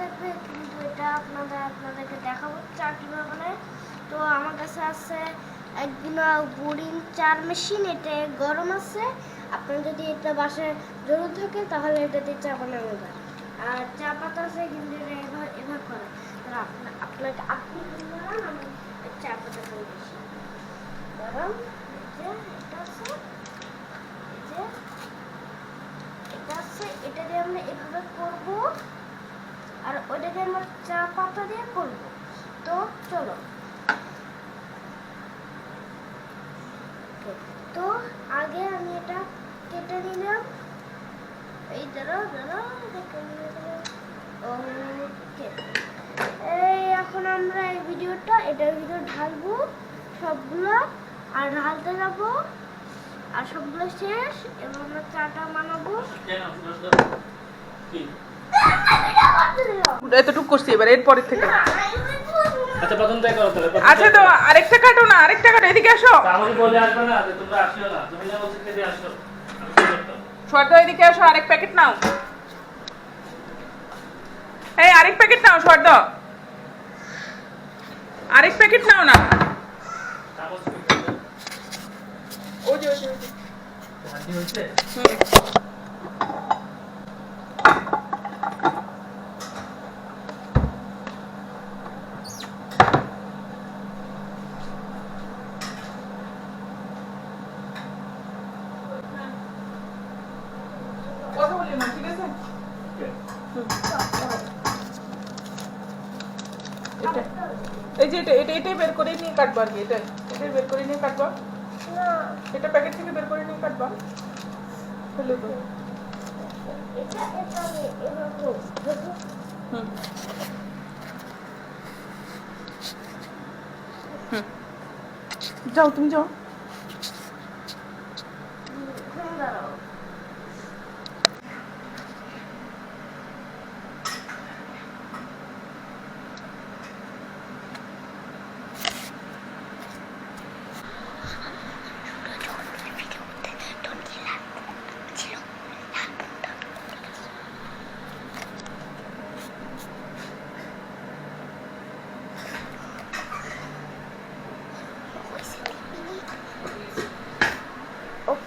থাকবে কিন্তু এটা আপনাদের, আপনাদেরকে দেখাবো চা কীভাবে বানায়। তো আমার কাছে আছে একদিন বোরিং চার মেশিন এটা গরম আছে। আপনার যদি এটা বাসায় জরুর থাকে, তাহলে এটা দিয়ে চা বানানো যায়। আর চা পাতা আছে কিন্তু এটা এভাবে এভাবে করে। আপনাকে আপনি আমি চা পাতা করে দিচ্ছি। গরম এটা আছে, এটা দিয়ে আমরা এভাবে করব। আর ওইটাকে আমরা চা পাতা দিয়ে করব। তো চলো। তো আগে আমি এটা কেটে নিলাম। এই নিলাম। Okay, এই এখন আমরা এই ভিডিওটা এটার ভিতর ঢালবো সবগুলো আর ঢালতে যাব আর সবগুলো শেষ এবং আমরা চাটা কি? এতটুকু করছি এবার এরপরের থেকে। আচ্ছা প্রথম করো তাহলে আচ্ছা তো আরেকটা কাটো না আরেকটা কাটো এদিকে আসো। তা বলে আসবে না যে তোমরা আসিও না। তুমি যা বলছো খেতে আসো। আমি শর্ট এদিকে আসো আরেক প্যাকেট নাও। এই আরেক প্যাকেট নাও শর্ট আরেক প্যাকেট নাও না। ওই যে, ওই যে। হুম। কথা বলিও না, ঠিক আছে? হুম। এটা- এই যে এটা এটা এটাই বের করে নিয়ে কাটবো আর কি এটাই। এটাই বের করে নিয়ে কাটবো। না। এটা প্যাকেট থেকে বের করে নিয়ে কাটবো। ফেলে হুম। যাও তুমি যাও।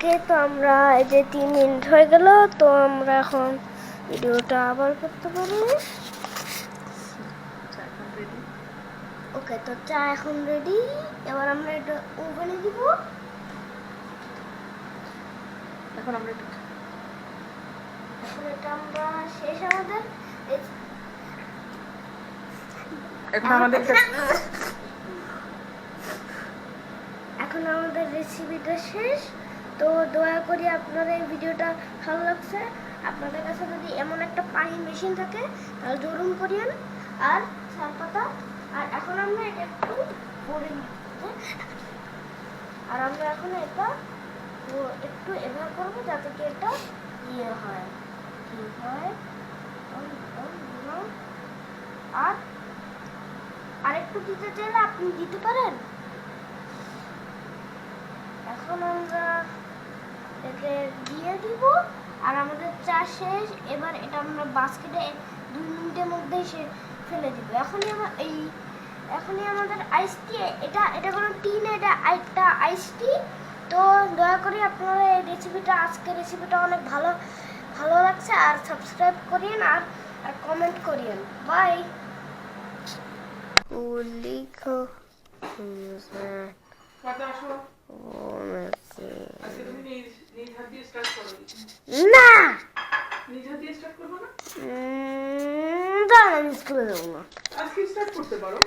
ওকে তো আমরা এই যে তিন মিনিট হয়ে গেল তো আমরা এখন ভিডিওটা আবার করতে পারি ওকে তো চা এখন রেডি এবার আমরা এটা ওভেনে দিব। এখন আমরা এখন এটা আমরা শেষ আমাদের। এখন আমাদের এখন আমাদের রেসিপিটা শেষ। তো দয়া করে আপনাদের এই ভিডিওটা ভালো লাগছে। আপনাদের কাছে যদি এমন একটা পানি মেশিন থাকে, তাহলে জরুন করিয়েন। আর চার পাতা, আর এখন আমরা এটা একটু নিচ্ছি আর আমরা এখন এটা একটু এভাবে করব যাতে কি এটা ইয়ে হয়। কি হয়। আর আরেকটু দিতে চাইলে আপনি দিতে পারেন। এখন আমরা একে দিয়ে দিব। আর আমাদের চা শেষ। এবার এটা আমরা বাস্কেটে দুই মিনিটের মধ্যেই সে ফেলে দিব। এখনই আমার এই এখনই আমাদের আইস টি এটা এটা কোনো টি না এটা একটা আইস টি তো দয়া করে আপনারা এই রেসিপিটা আজকের রেসিপিটা অনেক ভালো ভালো লাগছে। আর সাবস্ক্রাইব করিয়েন আর আর কমেন্ট করিয়েন। বাই লিখো। কথা করো। না! দিয়ে স্টার্ট করব না? আমি স্কুলে যাব না। আজকে স্টার্ট করতে পারো।